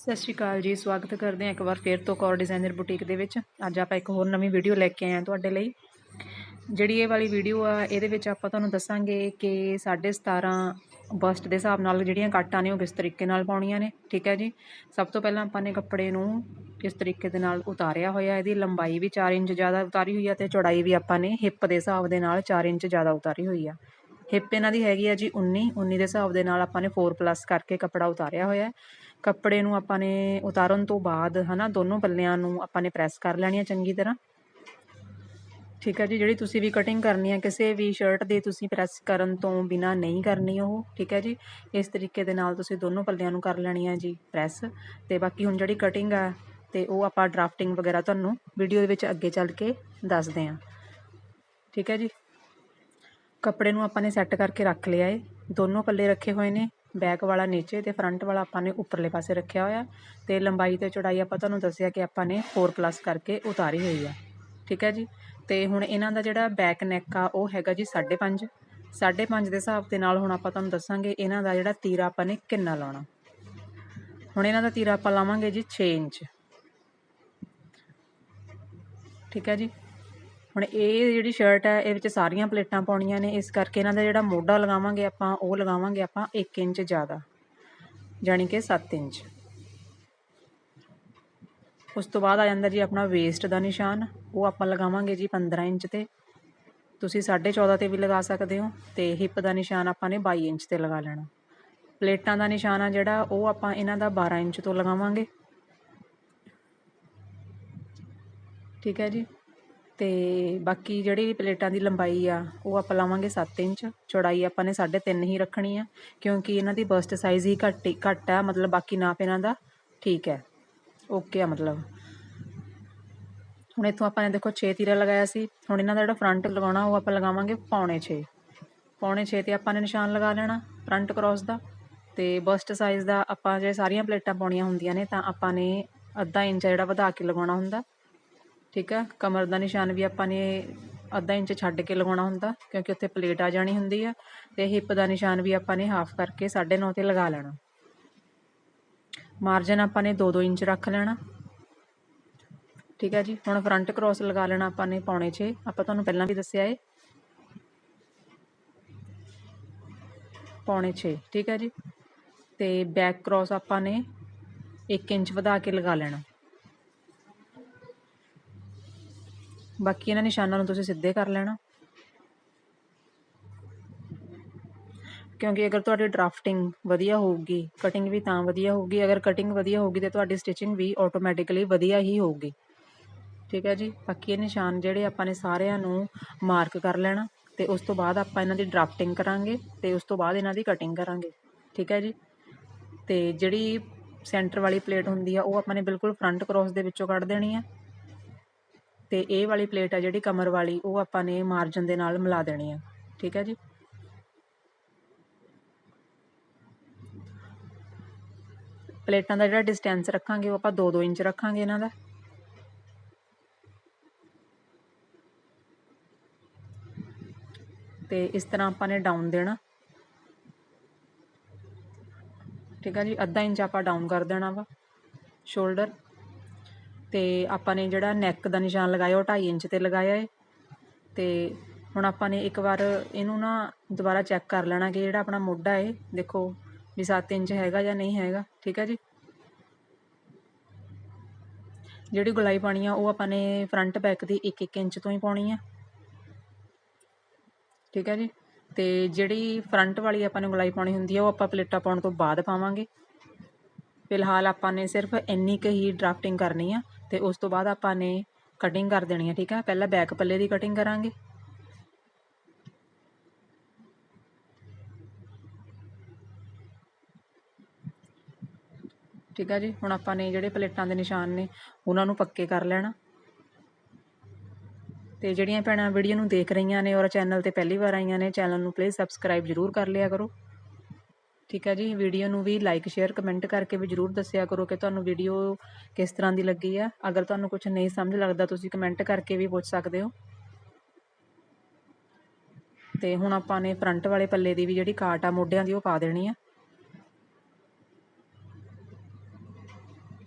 ਸਤਿ ਸ਼੍ਰੀ ਅਕਾਲ ਜੀ, ਸਵਾਗਤ ਕਰਦੇ ਹਾਂ ਇੱਕ ਵਾਰ ਫੇਰ ਤੋਂ ਕੌਰ ਡਿਜ਼ਾਈਨਰ ਬੁਟੀਕ ਦੇ ਵਿੱਚ। ਅੱਜ ਆਪਾਂ ਇੱਕ ਹੋਰ ਨਵੀਂ ਵੀਡੀਓ ਲੈ ਕੇ ਆਏ ਹਾਂ ਤੁਹਾਡੇ ਲਈ। ਜਿਹੜੀ ਇਹ ਵਾਲੀ ਵੀਡੀਓ ਆ, ਇਹਦੇ ਵਿੱਚ ਆਪਾਂ ਤੁਹਾਨੂੰ ਦੱਸਾਂਗੇ ਕਿ 17.5 ਬਸਟ ਦੇ ਹਿਸਾਬ ਨਾਲ ਜਿਹੜੀਆਂ ਕੱਟਾਂ ਨੇ, ਉਹ ਕਿਸ ਤਰੀਕੇ ਨਾਲ ਪਾਉਣੀਆਂ ਨੇ, ਠੀਕ ਹੈ ਜੀ? ਸਭ ਤੋਂ ਪਹਿਲਾਂ ਆਪਾਂ ਨੇ ਕੱਪੜੇ ਨੂੰ ਕਿਸ ਤਰੀਕੇ ਦੇ ਨਾਲ ਉਤਾਰਿਆ ਹੋਇਆ, ਇਹਦੀ ਲੰਬਾਈ ਵੀ 4 ਇੰਚ ਜ਼ਿਆਦਾ ਉਤਾਰੀ ਹੋਈ ਆ ਤੇ ਚੌੜਾਈ ਵੀ ਆਪਾਂ ਨੇ ਹਿੱਪ ਦੇ ਹਿਸਾਬ ਦੇ ਨਾਲ 4 ਇੰਚ ਜ਼ਿਆਦਾ ਉਤਾਰੀ ਹੋਈ ਆ। ਹਿੱਪ ਇਹਨਾਂ ਦੀ ਹੈਗੀ ਆ ਜੀ 19 19 ਦੇ ਹਿਸਾਬ ਦੇ ਨਾਲ ਆਪਾਂ ਨੇ 4 ਪਲੱਸ ਕਰਕੇ ਕੱਪੜਾ ਉਤਾਰਿਆ ਹੋਇਆ। ਕੱਪੜੇ ਨੂੰ ਆਪਾਂ ਨੇ ਉਤਾਰਨ ਤੋਂ ਬਾਅਦ ਹੈ ਨਾ ਦੋਨੋਂ ਪੱਲਿਆਂ ਨੂੰ ਆਪਾਂ ਨੇ ਪ੍ਰੈਸ ਕਰ ਲੈਣੀ ਆ ਚੰਗੀ ਤਰ੍ਹਾਂ। ਠੀਕ ਹੈ ਜੀ, ਜਿਹੜੀ ਤੁਸੀਂ ਵੀ ਕਟਿੰਗ ਕਰਨੀ ਹੈ ਕਿਸੇ ਵੀ ਸ਼ਰਟ ਦੀ ਤੁਸੀਂ ਪ੍ਰੈਸ ਕਰਨ ਤੋਂ ਬਿਨਾ ਨਹੀਂ ਕਰਨੀ ਉਹ, ਠੀਕ ਹੈ ਜੀ। ਇਸ ਤਰੀਕੇ ਦੇ ਨਾਲ ਤੁਸੀਂ ਦੋਨੋਂ ਪੱਲਿਆਂ ਨੂੰ ਕਰ ਲੈਣੀ ਹੈ ਜੀ ਪ੍ਰੈਸ ਤੇ ਬਾਕੀ ਹੁਣ ਜਿਹੜੀ ਕਟਿੰਗ ਆ, ਤੇ ਉਹ ਆਪਾਂ ਡਰਾਫਟਿੰਗ ਵਗੈਰਾ ਤੁਹਾਨੂੰ ਵੀਡੀਓ ਦੇ ਵਿੱਚ ਅੱਗੇ ਚੱਲ ਕੇ ਦੱਸਦੇ ਹਾਂ ਠੀਕ ਹੈ ਜੀ। ਕੱਪੜੇ ਨੂੰ ਆਪਾਂ ਨੇ ਸੈੱਟ ਕਰਕੇ ਰੱਖ ਲਿਆ ਏ। ਦੋਨੋਂ ਪੱਲੇ ਰੱਖੇ ਹੋਏ ਨੇ। ਬੈਕ ਵਾਲਾ ਨੀਚੇ ਤੇ ਫਰੰਟ ਵਾਲਾ ਆਪਾਂ ਨੇ ਉੱਪਰਲੇ ਪਾਸੇ ਰੱਖਿਆ ਹੋਇਆ। ਤੇ ਲੰਬਾਈ ਤੇ ਚੌੜਾਈ ਆਪਾਂ ਤੁਹਾਨੂੰ ਦੱਸਿਆ ਕਿ ਆਪਾਂ ਨੇ 4 ਪਲੱਸ ਕਰਕੇ ਉਤਾਰੀ ਹੋਈ ਆ। ਠੀਕ ਹੈ ਜੀ? ਤੇ ਹੁਣ ਇਹਨਾਂ ਦਾ ਜਿਹੜਾ ਬੈਕ ਨੈਕ ਆ, ਉਹ ਹੈਗਾ ਜੀ 5.5 5.5 ਦੇ ਹਿਸਾਬ ਦੇ ਨਾਲ ਹੁਣ ਆਪਾਂ ਤੁਹਾਨੂੰ ਦੱਸਾਂਗੇ ਇਹਨਾਂ ਦਾ ਜਿਹੜਾ ਤੀਰਾ ਆਪਾਂ ਨੇ ਕਿੰਨਾ ਲਾਉਣਾ। ਹੁਣ ਇਹਨਾਂ ਦਾ ਤੀਰਾ ਆਪਾਂ ਲਾਵਾਂਗੇ ਜੀ 6 ਇੰਚ। ਠੀਕ ਹੈ ਜੀ? ਹੁਣ ਇਹ ਜਿਹੜੀ ਸ਼ਰਟ ਹੈ, ਇਹ ਵਿੱਚ ਸਾਰੀਆਂ ਪਲੇਟਾਂ ਪਾਉਣੀਆਂ ਨੇ। ਇਸ ਕਰਕੇ ਇਹਨਾਂ ਦਾ ਜਿਹੜਾ ਮੋਢਾ ਲਗਾਵਾਂਗੇ ਆਪਾਂ, ਉਹ ਲਗਾਵਾਂਗੇ ਆਪਾਂ 1 ਇੰਚ ਜ਼ਿਆਦਾ, ਜਾਣੀ ਕਿ 7 ਇੰਚ। ਉਸ ਤੋਂ ਬਾਅਦ ਆ ਜਾਂਦਾ ਜੀ ਆਪਣਾ ਵੇਸਟ ਦਾ ਨਿਸ਼ਾਨ। ਉਹ ਆਪਾਂ ਲਗਾਵਾਂਗੇ ਜੀ 15 ਇੰਚ ਤੇ। ਤੁਸੀਂ 14.5 ਤੇ ਵੀ ਲਗਾ ਸਕਦੇ ਹੋ ਤੇ ਹਿੱਪ ਦਾ ਨਿਸ਼ਾਨ ਆਪਾਂ ਨੇ 22 ਇੰਚ ਤੇ ਲਗਾ ਲੈਣਾ। ਪਲੇਟਾਂ ਦਾ ਨਿਸ਼ਾਨ ਆ ਜਿਹੜਾ, ਉਹ ਆਪਾਂ ਇਹਨਾਂ ਦਾ 12 ਇੰਚ ਤੋਂ ਲਗਾਵਾਂਗੇ। ਠੀਕ ਹੈ ਜੀ? ਤੇ ਬਾਕੀ ਜਿਹੜੀ ਪਲੇਟਾਂ ਦੀ ਲੰਬਾਈ ਆ, ਉਹ ਆਪਾਂ ਲਾਵਾਂਗੇ 7 ਇੰਚ। ਚੌੜਾਈ ਆਪਾਂ ਨੇ 3.5 ਹੀ ਰੱਖਣੀ ਆ, ਕਿਉਂਕਿ ਇਹਨਾਂ ਦੀ ਬਸਟ ਸਾਈਜ਼ ਹੀ ਘੱਟ ਘੱਟ ਆ, ਮਤਲਬ ਬਾਕੀ ਨਾਪ ਇਹਨਾਂ ਦਾ ਠੀਕ ਹੈ। ਓਕੇ ਆ ਮਤਲਬ। ਹੁਣ ਇੱਥੋਂ ਆਪਾਂ ਨੇ ਦੇਖੋ 6 ਤੀਰਾ ਲਗਾਇਆ ਸੀ, ਹੁਣ ਇਹਨਾਂ ਦਾ ਜਿਹੜਾ ਫਰੰਟ ਲਗਾਉਣਾ, ਉਹ ਆਪਾਂ ਲਗਾਵਾਂਗੇ ਪੌਣੇ 6 ਪੌਣੇ 6 ਤੇ ਆਪਾਂ ਨੇ ਨਿਸ਼ਾਨ ਲਗਾ ਲੈਣਾ ਫਰੰਟ ਕ੍ਰੋਸ ਦਾ, ਤੇ ਬਸਟ ਸਾਈਜ਼ ਦਾ ਆਪਾਂ ਜੇ ਸਾਰੀਆਂ ਪਲੇਟਾਂ ਪਾਉਣੀਆਂ ਹੁੰਦੀਆਂ ਨੇ, ਤਾਂ ਆਪਾਂ ਨੇ ਅੱਧਾ ਇੰਚ ਜਿਹੜਾ ਵਧਾ ਕੇ ਲਗਾਉਣਾ ਹੁੰਦਾ। ਠੀਕ ਹੈ? ਕਮਰ ਦਾ ਨਿਸ਼ਾਨ ਵੀ ਆਪਾਂ ਨੇ ਅੱਧਾ ਇੰਚ ਛੱਡ ਕੇ ਲਗਾਉਣਾ ਹੁੰਦਾ, ਕਿਉਂਕਿ ਉੱਥੇ ਪਲੇਟ ਆ ਜਾਣੀ ਹੁੰਦੀ ਆ, ਤੇ ਹਿੱਪ ਦਾ ਨਿਸ਼ਾਨ ਵੀ ਆਪਾਂ ਨੇ ਹਾਫ ਕਰਕੇ 9.5 ਤੇ ਲਗਾ ਲੈਣਾ। ਮਾਰਜਨ ਆਪਾਂ ਨੇ 2-2 ਇੰਚ ਰੱਖ ਲੈਣਾ। ਠੀਕ ਹੈ ਜੀ? ਹੁਣ ਫਰੰਟ ਕ੍ਰੋਸ ਲਗਾ ਲੈਣਾ ਆਪਾਂ ਨੇ ਪੌਣੇ 6 ਆਪਾਂ ਤੁਹਾਨੂੰ ਪਹਿਲਾਂ ਵੀ ਦੱਸਿਆ ਏ। ਪੌਣੇ 6 ਠੀਕ ਹੈ ਜੀ? ਤੇ ਬੈਕ ਕ੍ਰੋਸ ਆਪਾਂ ਨੇ 1 ਇੰਚ ਵਧਾ ਕੇ ਲਗਾ ਲੈਣਾ। ਬਾਕੀ ਇਹਨਾਂ ਨਿਸ਼ਾਨਾਂ ਨੂੰ ਤੁਸੀਂ ਸਿੱਧੇ ਕਰ ਲੈਣਾ। ਕਿਉਂਕਿ ਅਗਰ ਤੁਹਾਡੀ ਡਰਾਫਟਿੰਗ ਵਧੀਆ ਹੋਊਗੀ, ਕਟਿੰਗ ਵੀ ਤਾਂ ਵਧੀਆ ਹੋਊਗੀ, ਅਗਰ ਕਟਿੰਗ ਵਧੀਆ ਹੋਊਗੀ ਤੇ ਤੁਹਾਡੀ ਸਟਿਚਿੰਗ ਵੀ ਆਟੋਮੈਟਿਕਲੀ ਵਧੀਆ ਹੀ ਹੋਊਗੀ। ਠੀਕ ਹੈ ਜੀ? ਬਾਕੀ ਇਹ ਨਿਸ਼ਾਨ ਜਿਹੜੇ ਆਪਾਂ ਨੇ ਸਾਰਿਆਂ ਨੂੰ ਮਾਰਕ ਕਰ ਲੈਣਾ ਤੇ ਉਸ ਤੋਂ ਬਾਅਦ ਆਪਾਂ ਇਹਨਾਂ ਦੀ ਡਰਾਫਟਿੰਗ ਕਰਾਂਗੇ ਤੇ ਉਸ ਤੋਂ ਬਾਅਦ ਇਹਨਾਂ ਦੀ ਕਟਿੰਗ ਕਰਾਂਗੇ। ਠੀਕ ਹੈ ਜੀ? ਤੇ ਜਿਹੜੀ ਸੈਂਟਰ ਵਾਲੀ ਪਲੇਟ ਹੁੰਦੀ ਆ, ਉਹ ਆਪਾਂ ਨੇ ਬਿਲਕੁਲ ਫਰੰਟ ਕ੍ਰੋਸ ਦੇ ਵਿੱਚੋਂ ਕੱਢ ਦੇਣੀ ਆ। ਤੇ ਇਹ ਵਾਲੀ ਪਲੇਟ ਆ ਜਿਹੜੀ ਕਮਰ ਵਾਲੀ, ਉਹ ਆਪਾਂ ਨੇ ਮਾਰਜਨ ਦੇ ਨਾਲ ਮਿਲਾ ਦੇਣੀ ਆ। ਠੀਕ ਹੈ ਜੀ? ਪਲੇਟਾਂ ਦਾ ਜਿਹੜਾ ਡਿਸਟੈਂਸ ਰੱਖਾਂਗੇ, ਉਹ ਆਪਾਂ 2-2 ਇੰਚ ਰੱਖਾਂਗੇ ਇਹਨਾਂ ਦਾ। ਤੇ ਇਸ ਤਰ੍ਹਾਂ ਆਪਾਂ ਨੇ ਡਾਊਨ ਦੇਣਾ। ਠੀਕ ਹੈ ਜੀ? ਅੱਧਾ ਇੰਚ ਆਪਾਂ ਡਾਊਨ ਕਰ ਦੇਣਾ ਵਾ। ਸ਼ੋਲਡਰ ਅਤੇ ਆਪਾਂ ਨੇ ਜਿਹੜਾ ਨੈਕ ਦਾ ਨਿਸ਼ਾਨ ਲਗਾਇਆ, ਉਹ ਢਾਈ ਇੰਚ ਤੇ ਲਗਾਇਆ ਏ। ਅਤੇ ਹੁਣ ਆਪਾਂ ਨੇ ਇੱਕ ਵਾਰ ਇਹਨੂੰ ਨਾ ਦੁਬਾਰਾ ਚੈੱਕ ਕਰ ਲੈਣਾ ਕਿ ਜਿਹੜਾ ਆਪਣਾ ਮੋਢਾ ਹੈ ਦੇਖੋ ਵੀ 7 ਇੰਚ ਹੈਗਾ ਜਾਂ ਨਹੀਂ ਹੈਗਾ, ਠੀਕ ਹੈ ਜੀ? ਜਿਹੜੀ ਗੁਲਾਈ ਪਾਣੀ ਆ, ਉਹ ਆਪਾਂ ਨੇ ਫਰੰਟ ਬੈਕ ਦੀ 1-1 ਇੰਚ ਤੋਂ ਹੀ ਪਾਉਣੀ ਆ। ਠੀਕ ਹੈ ਜੀ? ਤੇ ਜਿਹੜੀ ਫਰੰਟ ਵਾਲੀ ਆਪਾਂ ਨੇ ਗੁਲਾਈ ਪਾਉਣੀ ਹੁੰਦੀ ਆ, ਉਹ ਆਪਾਂ ਪਲੇਟਾਂ ਪਾਉਣ ਤੋਂ ਬਾਅਦ ਪਾਵਾਂਗੇ। ਫਿਲਹਾਲ ਆਪਾਂ ਨੇ ਸਿਰਫ ਇੰਨੀ ਕੁ ਹੀ ਡਰਾਫਟਿੰਗ ਕਰਨੀ ਆ। ਅਤੇ ਉਸ ਤੋਂ ਬਾਅਦ ਆਪਾਂ ਨੇ ਕਟਿੰਗ ਕਰ ਦੇਣੀ ਹੈ ਠੀਕ ਹੈ ਪਹਿਲਾਂ ਬੈਕ ਪੱਲੇ ਦੀ ਕਟਿੰਗ ਕਰਾਂਗੇ। ਠੀਕ ਹੈ ਜੀ? ਹੁਣ ਆਪਾਂ ਨੇ ਜਿਹੜੇ ਪਲੇਟਾਂ ਦੇ ਨਿਸ਼ਾਨ ਨੇ, ਉਹਨਾਂ ਨੂੰ ਪੱਕੇ ਕਰ ਲੈਣਾ। ਤੇ ਜਿਹੜੀਆਂ ਭੈਣਾਂ ਵੀਡੀਓ ਨੂੰ ਦੇਖ ਰਹੀਆਂ ਨੇ ਔਰ ਚੈਨਲ ਤੇ ਪਹਿਲੀ ਵਾਰ ਆਈਆਂ ਨੇ ਚੈਨਲ ਨੂੰ ਪਲੀਜ਼ ਸਬਸਕ੍ਰਾਈਬ ਜ਼ਰੂਰ ਕਰ ਲਿਆ ਕਰੋ। ਠੀਕ ਹੈ ਜੀ ਵੀਡੀਓ ਨੂੰ ਵੀ ਲਾਈਕ ਸ਼ੇਅਰ ਕਮੈਂਟ ਕਰਕੇ ਵੀ ਜਰੂਰ ਦੱਸਿਆ ਕਰੋ ਕਿ ਤੁਹਾਨੂੰ ਵੀਡੀਓ ਕਿਸ ਤਰ੍ਹਾਂ ਦੀ ਲੱਗੀ ਆ। ਅਗਰ ਤੁਹਾਨੂੰ ਕੁਝ ਨਹੀਂ ਸਮਝ ਲੱਗਦਾ, ਤੁਸੀਂ ਕਮੈਂਟ ਕਰਕੇ ਵੀ ਪੁੱਛ ਸਕਦੇ ਹੋ। ਤੇ ਹੁਣ ਆਪਾਂ ਨੇ ਫਰੰਟ ਵਾਲੇ ਪੱਲੇ ਦੀ ਵੀ ਜਿਹੜੀ ਕਾਟ ਆ, ਮੋਢਿਆਂ ਦੀ ਉਹ ਪਾ ਦੇਣੀ ਆ।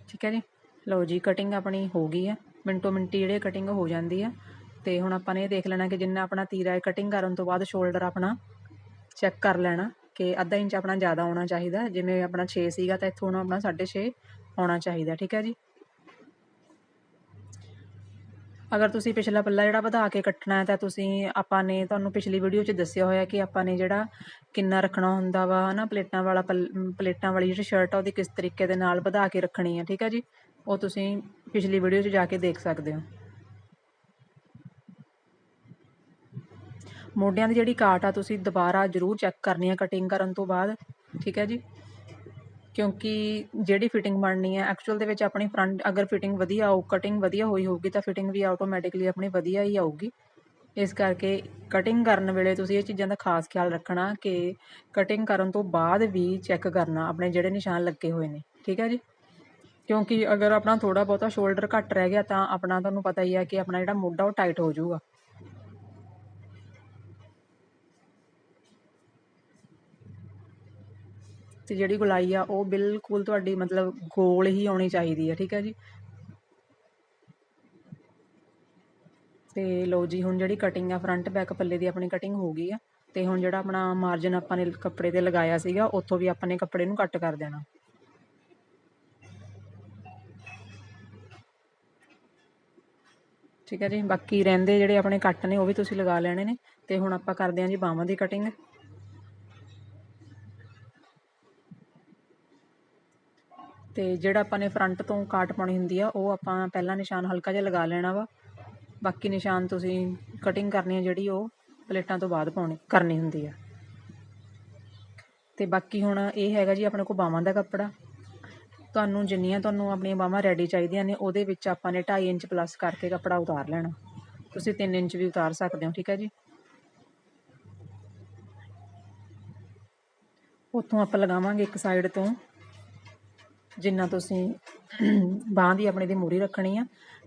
ਠੀਕ ਹੈ ਜੀ, ਲਓ ਜੀ ਕਟਿੰਗ ਆਪਣੀ ਹੋ ਗਈ ਆ। ਮਿੰਟੋ ਮਿੰਟੀ ਜਿਹੜੇ ਕਟਿੰਗ ਹੋ ਜਾਂਦੀ ਆ। ਤੇ ਹੁਣ ਆਪਾਂ ਨੇ ਇਹ ਦੇਖ ਲੈਣਾ ਕਿ ਜਿੰਨਾ ਆਪਣਾ ਤੀਰਾ ਹੈ ਕਟਿੰਗ ਕਰਨ ਤੋਂ ਬਾਅਦ ਸ਼ੋਲਡਰ ਆਪਣਾ ਚੈੱਕ ਕਰ ਲੈਣਾ। ਕਿ ਅੱਧਾ ਇੰਚ ਆਪਣਾ ਜ਼ਿਆਦਾ ਆਉਣਾ ਚਾਹੀਦਾ, ਜਿਵੇਂ ਆਪਣਾ ਛੇ ਸੀਗਾ ਤਾਂ ਇੱਥੋਂ ਆਪਣਾ 6.5 ਆਉਣਾ ਚਾਹੀਦਾ, ਠੀਕ ਹੈ ਜੀ? ਅਗਰ ਤੁਸੀਂ ਪਿਛਲਾ ਪੱਲਾ ਜਿਹੜਾ ਵਧਾ ਕੇ ਕੱਟਣਾ ਹੈ ਤਾਂ ਤੁਸੀਂ, ਆਪਾਂ ਨੇ ਤੁਹਾਨੂੰ ਪਿਛਲੀ ਵੀਡੀਓ 'ਚ ਦੱਸਿਆ ਹੋਇਆ ਕਿ ਆਪਾਂ ਨੇ ਜਿਹੜਾ ਕਿੰਨਾ ਰੱਖਣਾ ਹੁੰਦਾ ਵਾ, ਹਨਾ, ਪਲੇਟਾਂ ਵਾਲਾ ਪਲੇਟਾਂ ਵਾਲੀ ਜਿਹੜੀ ਸ਼ਰਟ ਆ, ਉਹਦੀ ਕਿਸ ਤਰੀਕੇ ਦੇ ਨਾਲ ਵਧਾ ਕੇ ਰੱਖਣੀ ਹੈ ਠੀਕ ਹੈ ਜੀ? ਉਹ ਤੁਸੀਂ ਪਿਛਲੀ ਵੀਡੀਓ 'ਚ ਜਾ ਕੇ ਦੇਖ ਸਕਦੇ ਹੋ। ਮੋਢਿਆਂ ਦੀ ਜਿਹੜੀ ਕਾਟ ਆ, ਤੁਸੀਂ ਦੁਬਾਰਾ ਜ਼ਰੂਰ ਚੈੱਕ ਕਰਨੀ ਆ ਕਟਿੰਗ ਕਰਨ ਤੋਂ ਬਾਅਦ, ਠੀਕ ਹੈ ਜੀ? ਕਿਉਂਕਿ ਜਿਹੜੀ ਫਿਟਿੰਗ ਬਣਨੀ ਹੈ ਐਕਚੁਅਲ ਦੇ ਵਿੱਚ ਆਪਣੀ ਫਰੰਟ ਅਗਰ ਫਿਟਿੰਗ ਵਧੀਆ ਆਊ ਕਟਿੰਗ ਵਧੀਆ ਹੋਈ ਹੋਊਗੀ ਤਾਂ ਫਿਟਿੰਗ ਵੀ ਆਟੋਮੈਟਿਕਲੀ ਆਪਣੀ ਵਧੀਆ ਹੀ ਆਊਗੀ। ਇਸ ਕਰਕੇ ਕਟਿੰਗ ਕਰਨ ਵੇਲੇ ਤੁਸੀਂ ਇਹ ਚੀਜ਼ਾਂ ਦਾ ਖਾਸ ਖਿਆਲ ਰੱਖਣਾ ਕਿ ਕਟਿੰਗ ਕਰਨ ਤੋਂ ਬਾਅਦ ਵੀ ਚੈੱਕ ਕਰਨਾ, ਆਪਣੇ ਜਿਹੜੇ ਨਿਸ਼ਾਨ ਲੱਗੇ ਹੋਏ ਨੇ, ਠੀਕ ਹੈ ਜੀ? ਕਿਉਂਕਿ ਅਗਰ ਆਪਣਾ ਥੋੜਾ ਬਹੁਤਾ ਸ਼ੋਲਡਰ ਘੱਟ ਰਹਿ ਗਿਆ ਤਾਂ ਆਪਣਾ ਤੁਹਾਨੂੰ ਪਤਾ ਹੀ ਹੈ ਕਿ ਆਪਣਾ ਜਿਹੜਾ ਮੋਢਾ ਉਹ ਟਾਈਟ ਹੋ ਜਾਊਗਾ। ਤੇ ਜਿਹੜੀ ਗੁਲਾਈ ਆ, ਉਹ ਬਿਲਕੁਲ ਤੁਹਾਡੀ ਮਤਲਬ ਗੋਲ ਹੀ ਆਉਣੀ ਚਾਹੀਦੀ ਹੈ ਠੀਕ ਹੈ ਜੀ? ਤੇ ਲਓ ਜੀ, ਹੁਣ ਜਿਹੜੀ ਕਟਿੰਗ ਆ ਫਰੰਟ ਬੈਕ ਪੱਲੇ ਦੀ ਆਪਣੀ ਕਟਿੰਗ ਹੋ ਗਈ ਆ, ਤੇ ਹੁਣ ਜਿਹੜਾ ਆਪਣਾ ਮਾਰਜਨ ਆਪਾਂ ਨੇ ਕੱਪੜੇ ਤੇ ਲਗਾਇਆ ਸੀਗਾ, ਉੱਥੋਂ ਵੀ ਆਪਾਂ ਨੇ ਕੱਪੜੇ ਨੂੰ ਕੱਟ ਕਰ ਦੇਣਾ। ਠੀਕ ਹੈ ਜੀ? ਬਾਕੀ ਰਹਿੰਦੇ ਜਿਹੜੇ ਆਪਣੇ ਕੱਟ ਨੇ, ਉਹ ਵੀ ਤੁਸੀਂ ਲਗਾ ਲੈਣੇ ਨੇ, ਤੇ ਹੁਣ ਆਪਾਂ ਕਰਦੇ ਹਾਂ ਜੀ ਬਾਹਾਂ ਦੀ ਕਟਿੰਗ ਅਤੇ ਜਿਹੜਾ ਆਪਾਂ ਨੇ ਫਰੰਟ ਤੋਂ ਕਾਟ ਪਾਉਣੀ ਹੁੰਦੀ ਆ, ਉਹ ਆਪਾਂ ਪਹਿਲਾਂ ਨਿਸ਼ਾਨ ਹਲਕਾ ਜਿਹਾ ਲਗਾ ਲੈਣਾ ਵਾ। ਬਾਕੀ ਨਿਸ਼ਾਨ ਤੁਸੀਂ ਕਟਿੰਗ ਕਰਨੀ ਆ ਜਿਹੜੀ, ਉਹ ਪਲੇਟਾਂ ਤੋਂ ਬਾਅਦ ਪਾਉਣੀ, ਕਰਨੀ ਹੁੰਦੀ ਆ। ਤੇ ਬਾਕੀ ਹੁਣ ਇਹ ਹੈਗਾ ਜੀ ਆਪਣੇ ਕੋਲ ਬਾਹਾਂ ਦਾ ਕੱਪੜਾ। ਤੁਹਾਨੂੰ ਜਿੰਨੀਆਂ ਤੁਹਾਨੂੰ ਆਪਣੀਆਂ ਬਾਹਾਂ ਰੈਡੀ ਚਾਹੀਦੀਆਂ ਨੇ, ਉਹਦੇ ਵਿੱਚ ਆਪਾਂ ਨੇ 2.5 ਇੰਚ ਪਲੱਸ ਕਰਕੇ ਕੱਪੜਾ ਉਤਾਰ ਲੈਣਾ। ਤੁਸੀਂ 3 ਇੰਚ ਵੀ ਉਤਾਰ ਸਕਦੇ ਹੋ, ਠੀਕ ਹੈ ਜੀ। ਉੱਥੋਂ ਆਪਾਂ ਲਗਾਵਾਂਗੇ ਇੱਕ ਸਾਈਡ ਤੋਂ। ਜਿੰਨਾ ਤੁਸੀਂ ਬਾਂਹ ਦੀ ਆਪਣੇ ਦੀ ਮੂਰੀ ਰੱਖਣੀ ਆ,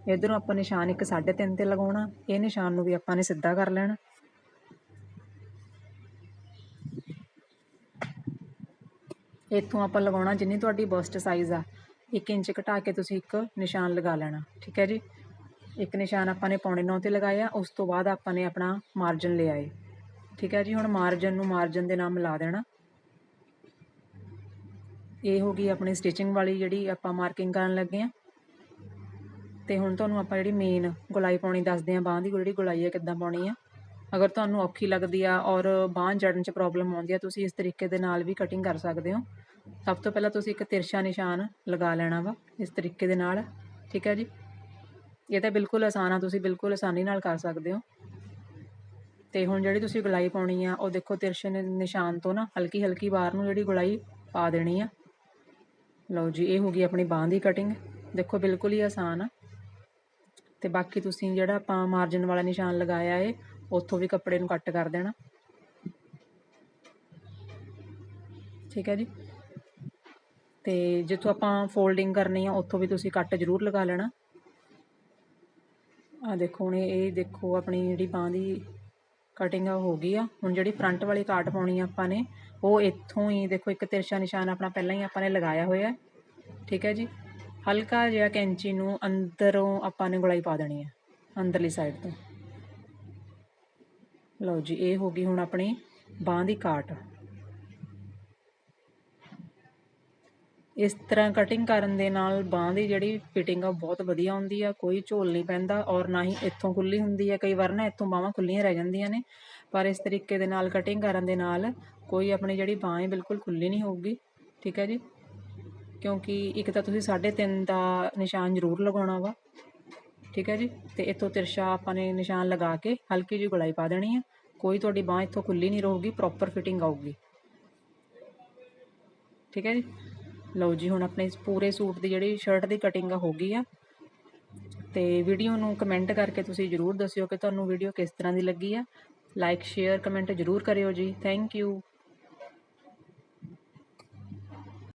ਇਧਰੋਂ ਆਪਾਂ ਨਿਸ਼ਾਨ ਇੱਕ 3.5 ਤੇ ਲਗਾਉਣਾ, ਇਹ ਨਿਸ਼ਾਨ ਨੂੰ ਵੀ ਆਪਾਂ ਨੇ ਸਿੱਧਾ ਕਰ ਲੈਣਾ। ਇੱਥੋਂ ਆਪਾਂ ਲਗਾਉਣਾ ਜਿੰਨੀ ਤੁਹਾਡੀ ਬਸਟ ਸਾਈਜ਼ ਆ 1 ਇੰਚ ਘਟਾ ਕੇ ਤੁਸੀਂ ਇੱਕ ਨਿਸ਼ਾਨ ਲਗਾ ਲੈਣਾ, ਠੀਕ ਹੈ ਜੀ? ਇੱਕ ਨਿਸ਼ਾਨ ਆਪਾਂ ਨੇ ਪੌਣੇ 9 ਤੇ ਲਗਾਇਆ, ਉਸ ਤੋਂ ਬਾਅਦ ਆਪਾਂ ਨੇ ਆਪਣਾ ਮਾਰਜਨ ਲਿਆ ਏ ਠੀਕ ਹੈ ਜੀ? ਹੁਣ ਮਾਰਜਨ ਨੂੰ ਮਾਰਜਨ ਦੇ ਨਾਲ ਮਿਲਾ ਦੇਣਾ। ਇਹ ਹੋ ਗਈ ਆਪਣੀ ਸਟਿਚਿੰਗ ਵਾਲੀ ਜਿਹੜੀ ਆਪਾਂ ਮਾਰਕਿੰਗ ਕਰਨ ਲੱਗੇ ਆ ਤੇ ਹੁਣ ਤੁਹਾਨੂੰ ਆਪਾਂ ਜਿਹੜੀ ਮੇਨ ਗੁਲਾਈ ਪਾਉਣੀ ਦੱਸਦੇ ਆ ਬਾਹ ਦੀ ਜਿਹੜੀ ਗੁਲਾਈ ਹੈ ਕਿੱਦਾਂ ਪਾਉਣੀ ਆ ਅਗਰ ਤੁਹਾਨੂੰ ਔਖੀ ਲੱਗਦੀ ਆ ਔਰ ਬਾਹ ਜੜਨ 'ਚ ਪ੍ਰੋਬਲਮ ਆਉਂਦੀ ਆ, ਤੁਸੀਂ ਇਸ ਤਰੀਕੇ ਦੇ ਨਾਲ ਵੀ ਕਟਿੰਗ ਕਰ ਸਕਦੇ ਹੋ। ਸਭ ਤੋਂ ਪਹਿਲਾਂ ਤੁਸੀਂ ਇੱਕ ਤਿਰਛਾ ਨਿਸ਼ਾਨ ਲਗਾ ਲੈਣਾ ਵਾ, ਇਸ ਤਰੀਕੇ ਦੇ ਨਾਲ, ਠੀਕ ਹੈ ਜੀ? ਇਹ ਤਾਂ ਬਿਲਕੁਲ ਆਸਾਨ ਆ, ਤੁਸੀਂ ਬਿਲਕੁਲ ਆਸਾਨੀ ਨਾਲ ਕਰ ਸਕਦੇ ਹੋ। ਤੇ ਹੁਣ ਜਿਹੜੀ ਤੁਸੀਂ ਗੁਲਾਈ ਪਾਉਣੀ ਆ, ਉਹ ਦੇਖੋ ਤਿਰਛੇ ਨਿਸ਼ਾਨ ਤੋਂ ਨਾ ਹਲਕੀ ਹਲਕੀ ਬਾਹਰ ਨੂੰ ਜਿਹੜੀ ਗੁਲਾਈ ਪਾ ਦੇਣੀ ਆ। ਲਓ ਜੀ, ਇਹ ਹੋ ਗਈ ਆਪਣੀ ਬਾਹ ਦੀ ਕਟਿੰਗ ਦੇਖੋ, ਬਿਲਕੁਲ ਹੀ ਆਸਾਨ ਆ। ਤੇ ਬਾਕੀ ਤੁਸੀਂ ਜਿਹੜਾ ਆਪਾਂ ਮਾਰਜਨ ਵਾਲਾ ਨਿਸ਼ਾਨ ਲਗਾਇਆ ਏ, ਉੱਥੋਂ ਵੀ ਕੱਪੜੇ ਨੂੰ ਕੱਟ ਕਰ ਦੇਣਾ। ਠੀਕ ਹੈ ਜੀ? ਤੇ ਜਿੱਥੋਂ ਆਪਾਂ ਫੋਲਡਿੰਗ ਕਰਨੀ ਆ, ਉੱਥੋਂ ਵੀ ਤੁਸੀਂ ਕੱਟ ਜ਼ਰੂਰ ਲਗਾ ਲੈਣਾ। ਆ ਦੇਖੋ, ਹੁਣ ਇਹ ਦੇਖੋ, ਆਪਣੀ ਜਿਹੜੀ ਬਾਹ ਦੀ ਕਟਿੰਗ ਆ ਹੋ ਗਈ ਆ। ਹੁਣ ਜਿਹੜੀ ਫਰੰਟ ਵਾਲੀ ਕਾਟ ਪਾਉਣੀ ਆ ਆਪਾਂ ਨੇ ਉਹ ਇੱਥੋਂ ਹੀ ਦੇਖੋ ਇੱਕ ਤਿਰਛਾ ਨਿਸ਼ਾਨ ਆਪਣਾ ਪਹਿਲਾਂ ਹੀ ਆਪਾਂ ਨੇ ਲਗਾਇਆ ਹੋਇਆ ਠੀਕ ਹੈ ਜੀ। ਹਲਕਾ ਜਿਹਾ ਕੈਂਚੀ ਨੂੰ ਅੰਦਰੋਂ ਆਪਾਂ ਨੇ ਗੁਲਾਈ ਪਾ ਦੇਣੀ ਹੈ, ਅੰਦਰਲੀ ਸਾਈਡ ਤੋਂ। ਲਓ ਜੀ, ਇਹ ਹੋ ਗਈ ਹੁਣ ਆਪਣੀ ਬਾਹ ਦੀ ਕਾਟ। ਇਸ ਤਰ੍ਹਾਂ ਕਟਿੰਗ ਕਰਨ ਦੇ ਨਾਲ ਬਾਂਹ ਦੀ ਜਿਹੜੀ ਫਿਟਿੰਗ ਆ ਬਹੁਤ ਵਧੀਆ ਹੁੰਦੀ ਆ, ਕੋਈ ਝੋਲ ਨਹੀਂ ਪੈਂਦਾ ਔਰ ਨਾ ਹੀ ਇੱਥੋਂ ਖੁੱਲੀ ਹੁੰਦੀ ਆ। ਕਈ ਵਾਰ ਨਾ ਇੱਥੋਂ ਬਾਹਾਂ ਖੁੱਲੀਆਂ ਰਹਿ ਜਾਂਦੀਆਂ ਨੇ, ਪਰ ਇਸ ਤਰੀਕੇ ਦੇ ਨਾਲ ਕਟਿੰਗ ਕਰਨ ਦੇ ਨਾਲ ਕੋਈ ਆਪਣੀ ਜਿਹੜੀ ਬਾਂਹ ਹੈ ਬਿਲਕੁਲ ਖੁੱਲੀ ਨਹੀਂ ਹੋਊਗੀ। ਠੀਕ ਹੈ ਜੀ? ਕਿਉਂਕਿ ਇੱਕ ਤਾਂ ਤੁਸੀਂ 3.5 ਦਾ ਨਿਸ਼ਾਨ ਜ਼ਰੂਰ ਲਗਾਉਣਾ ਵਾ। ਠੀਕ ਹੈ ਜੀ? ਤੇ ਇੱਥੋਂ ਤਿਰਸ਼ਾ ਆਪਾਂ ਨੇ ਨਿਸ਼ਾਨ ਲਗਾ ਕੇ ਹਲਕੀ ਜਿਹੀ ਗੁਲਾਈ ਪਾ ਦੇਣੀ ਆ। ਕੋਈ ਤੁਹਾਡੀ ਬਾਂਹ ਇੱਥੋਂ ਖੁੱਲੀ ਨਹੀਂ ਰਹੂਗੀ ਪ੍ਰੋਪਰ ਫਿਟਿੰਗ ਆਊਗੀ। ਠੀਕ ਹੈ ਜੀ? ਲਓ ਜੀ, ਹੁਣ ਆਪਣੇ ਇਸ ਪੂਰੇ ਸੂਟ ਦੀ ਜਿਹੜੀ ਸ਼ਰਟ ਦੀ ਕਟਿੰਗ ਹੋ ਗਈ ਆ। ਤੇ ਵੀਡੀਓ ਨੂੰ ਕਮੈਂਟ ਕਰਕੇ ਤੁਸੀਂ ਜਰੂਰ ਦੱਸਿਓ ਕਿ ਤੁਹਾਨੂੰ ਵੀਡੀਓ ਕਿਸ ਤਰ੍ਹਾਂ ਦੀ ਲੱਗੀ ਆ। ਲਾਈਕ ਸ਼ੇਅਰ ਕਮੈਂਟ ਜਰੂਰ ਕਰਿਓ ਜੀ। Thank you